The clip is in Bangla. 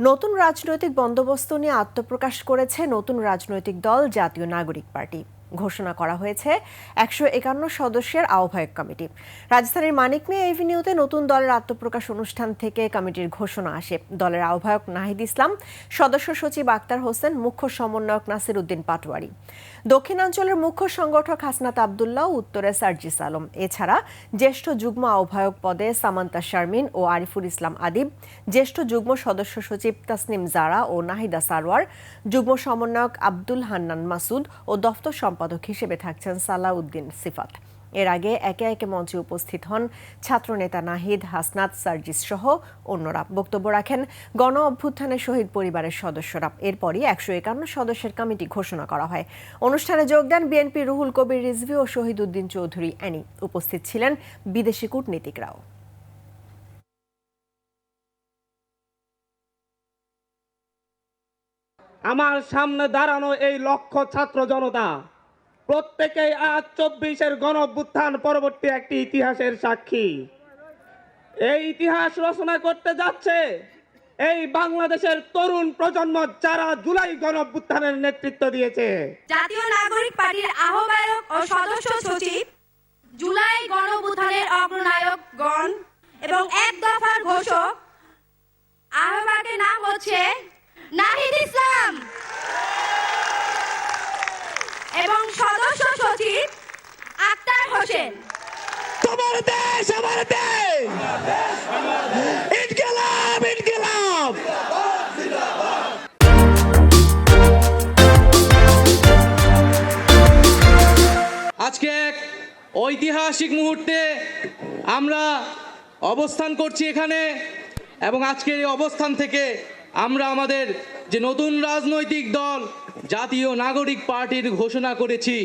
নতুন রাজনৈতিক বন্দোবস্ত নিয়ে আত্মপ্রকাশ করেছে নতুন রাজনৈতিক দল জাতীয় নাগরিক পার্টি। ঘোষণা করা হয়েছে একশো একান্ন সদস্যের আহ্বায়ক কমিটি। রাজধানীর মানিক এভিনিউতে নতুন দলের আত্মপ্রকাশ অনুষ্ঠান থেকে কমিটির ঘোষণা আসে। দলের আহ্বায়ক নাহিদ ইসলাম, সদস্য সচিব আক্তার হোসেন, মুখ্য সমন্বয়ক নাসির উদ্দিন পাটোয়ারি। দক্ষিণাঞ্চলের মুখ্য সংগঠক হাসনাত আবদুল্লাহ, উত্তরে সার্জিস আলম। এছাড়া জ্যেষ্ঠ যুগ্ম আহ্বায়ক পদে সামান্তা শারমিন ও আরিফুল ইসলাম আদিব। জ্যেষ্ঠ যুগ্ম সদস্য সচিব তাসনিম জারা ও নাহিদা সারওয়ার। যুগ্ম সমন্বয়ক আব্দুল হান্নান মাসুদ ও দফতর সম্পাদক হিসেবে থাকছেন সালাউদ্দিন সিফাত। এর আগে একে একে মঞ্চে উপস্থিত হন ছাত্রনেতা নাহিদ, হাসনাত, সার্জিস সহ অন্যরা। বক্তব্য রাখেন গণ অভ্যুত্থানের শহীদ পরিবারের সদস্যরা। এরপরই একশো একান্ন সদস্যের কমিটি ঘোষণা করা হয়। অনুষ্ঠানে যোগ দেন বিএনপি রুহুল কবির রিজভি ও শহীদ উদ্দিন চৌধুরী। অ্যানি উপস্থিত ছিলেন বিদেশি কূটনীতিকরাও। আমার সামনে দাঁড়ানো এই লক্ষ ছাত্র জনতা প্রত্যেকেই আজ চব্বিশের গণ অভ্যুত্থান পরবর্তী একটি ইতিহাসের সাক্ষী। এই ইতিহাস রচনা করতে যাচ্ছে এই বাংলাদেশের তরুণ প্রজন্ম যারা জুলাই গণ অভ্যুত্থানের নেতৃত্ব দিয়েছে। জাতীয় নাগরিক পার্টির আহ্বায়ক ও সদস্য সচিব, জুলাই গণভুথানের অগ্রনায়ক গণ এবং এক দফার ঘোষক, আহ্বায়কের নাম হচ্ছে নাহিদ ইসলাম। এবং সচিব আক্তার হোসেন। তোমার দেশ, আমার দেশ। আজকে এক ঐতিহাসিক মুহূর্তে আমরা অবস্থান করছি এখানে এবং আজকের এই অবস্থান থেকে আমরা আমাদের যে নতুন রাজনৈতিক দল জাতীয় নাগরিক পার্টির ঘোষণা করেছি।